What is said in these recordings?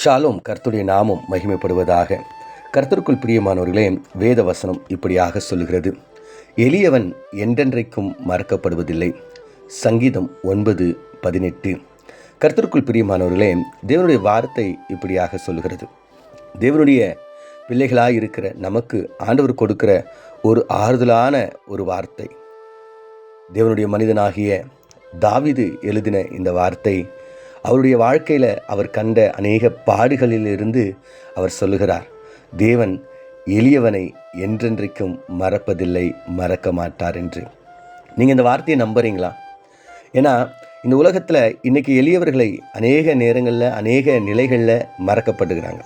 Shalom கர்த்துடைய நாமம் மகிமைப்படுவதாக. கர்த்தருக்குள் பிரியமானவர்களே வேத வசனம் இப்படியாக சொல்லுகிறது. எளியவன் என்றென்றைக்கும் மறக்கப்படுவதில்லை. சங்கீதம் ஒன்பது பதினெட்டு. கர்த்தருக்குள் பிரியமானவர்களே தேவனுடைய வார்த்தை இப்படியாக சொல்லுகிறது. தேவனுடைய பிள்ளைகளாக இருக்கிற நமக்கு ஆண்டவர் கொடுக்கிற ஒரு ஆறுதலான ஒரு வார்த்தை. தேவனுடைய மனிதனாகிய தாவிது எழுதின இந்த வார்த்தை அவருடைய வாழ்க்கையில் அவர் கண்ட அநேக பாடுகளிலிருந்து அவர் சொல்லுகிறார் தேவன் எளியவனை என்றென்றைக்கும் மறப்பதில்லை மறக்க மாட்டார் என்று. நீங்கள் இந்த வார்த்தையை நம்புறீங்களா? ஏன்னா இந்த உலகத்தில் இன்றைக்கி எளியவர்களை அநேக நேரங்களில் அநேக நிலைகளில் மறக்கப்படுகிறாங்க.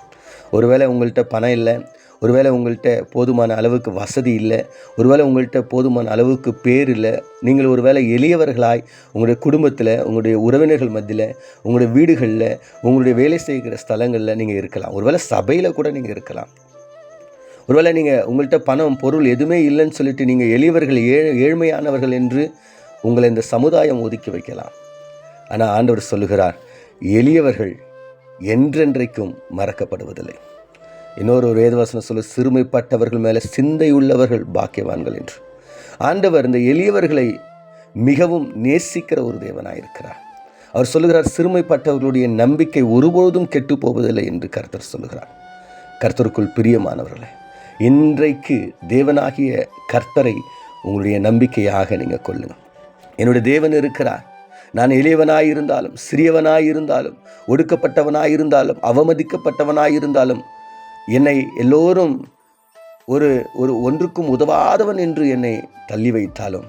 ஒருவேளை உங்கள்கிட்ட பணம் இல்லை ஒருவேளை உங்கள்கிட்ட போதுமான அளவுக்கு வசதி இல்லை ஒருவேளை உங்கள்கிட்ட போதுமான அளவுக்கு பேர் இல்லை நீங்கள் ஒருவேளை எளியவர்களாய் உங்களுடைய குடும்பத்தில் உங்களுடைய உறவினர்கள் மத்தியில் உங்களுடைய வீடுகளில் உங்களுடைய வேலை செய்கிற ஸ்தலங்களில் நீங்கள் இருக்கலாம். ஒருவேளை சபையில் கூட நீங்கள் இருக்கலாம். ஒருவேளை நீங்கள் உங்கள்கிட்ட பணம் பொருள் எதுவுமே இல்லைன்னு சொல்லிட்டு நீங்கள் எளியவர்கள் ஏ ஏழ்மையானவர்கள் என்று உங்களை இந்த சமுதாயம் ஒதுக்கி வைக்கலாம். ஆனால் ஆண்டவர் சொல்லுகிறார் எளியவர்கள் என்றென்றைக்கும் மறக்கப்படுவதில்லை. இன்னொரு ஒரு வேதவசனம் சொல்ல சிறுமைப்பட்டவர்கள் மேலே சிந்தை உள்ளவர்கள் பாக்கியவான்கள் என்று. ஆண்டவர் இந்த எளியவர்களை மிகவும் நேசிக்கிற ஒரு தேவனாயிருக்கிறார். அவர் சொல்லுகிறார் சிறுமைப்பட்டவர்களுடைய நம்பிக்கை ஒருபொழுதும் கெட்டு போவதில்லை என்று கர்த்தர் சொல்லுகிறார். கர்த்தருக்குள் பிரியமானவர்களே இன்றைக்கு தேவனாகிய கர்த்தரை உங்களுடைய நம்பிக்கையாக நீங்கள் கொள்ளுங்கள். என்னுடைய தேவன் இருக்கிறார். நான் எளியவனாயிருந்தாலும் சிறியவனாயிருந்தாலும் ஒடுக்கப்பட்டவனாயிருந்தாலும் அவமதிக்கப்பட்டவனாயிருந்தாலும் என்னை எல்லோரும் ஒரு ஒரு ஒன்றுக்கும் உதவாதவன் என்று என்னை தள்ளி வைத்தாலும்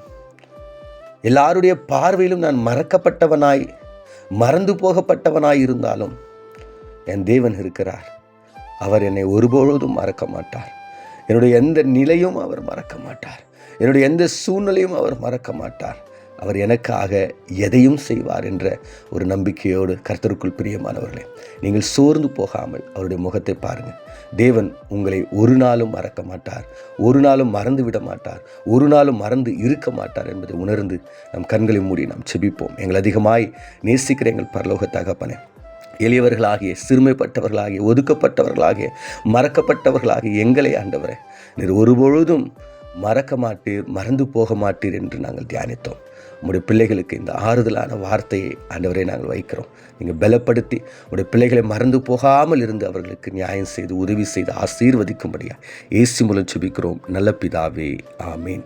எல்லாருடைய பார்வையிலும் நான் மறக்கப்பட்டவனாய் மறந்து போகப்பட்டவனாய் இருந்தாலும் என் தேவன் இருக்கிறார். அவர் என்னை ஒருபொழுதும் மறக்க மாட்டார். என்னுடைய எந்த நிலையும் அவர் மறக்க மாட்டார். என்னுடைய எந்த சூழ்நிலையும் அவர் மறக்க மாட்டார். அவர் எனக்காக எதையும் செய்வார் என்ற ஒரு நம்பிக்கையோடு கர்த்தருக்குள் பிரியமானவர்களே நீங்கள் சோர்ந்து போகாமல் அவருடைய முகத்தை பாருங்கள் தேவன் உங்களை ஒரு நாளும் மறக்க மாட்டார் ஒரு நாளும் மறந்து விட மாட்டார் ஒரு நாளும் மறந்து இருக்க மாட்டார் என்பதை உணர்ந்து நம் கண்களை மூடி நாம் செபிப்போம். எங்கள் அதிகமாய் நேசிக்கிற எங்கள் பரலோக தகப்பனே எளியவர்களாகிய சிறுமைப்பட்டவர்களாகிய ஒதுக்கப்பட்டவர்களாகிய மறக்கப்பட்டவர்களாகிய எங்களை ஆண்டவரே நீர் ஒருபொழுதும் மறக்க மாட்டீர் மறந்து போக மாட்டீர் என்று நாங்கள் தியானித்தோம். உங்களுடைய பிள்ளைகளுக்கு இந்த ஆறுதலான வார்த்தையை ஆண்டவரை நாங்கள் வைக்கிறோம். நீங்கள் பலப்படுத்தி உங்களுடைய பிள்ளைகளை மறந்து போகாமல் இருந்து அவர்களுக்கு நியாயம் செய்து உதவி செய்து ஆசீர்வதிக்கும்படியாக ஏசி மூலம் சுபிக்கிறோம் நல்ல பிதாவே. ஆமீன்.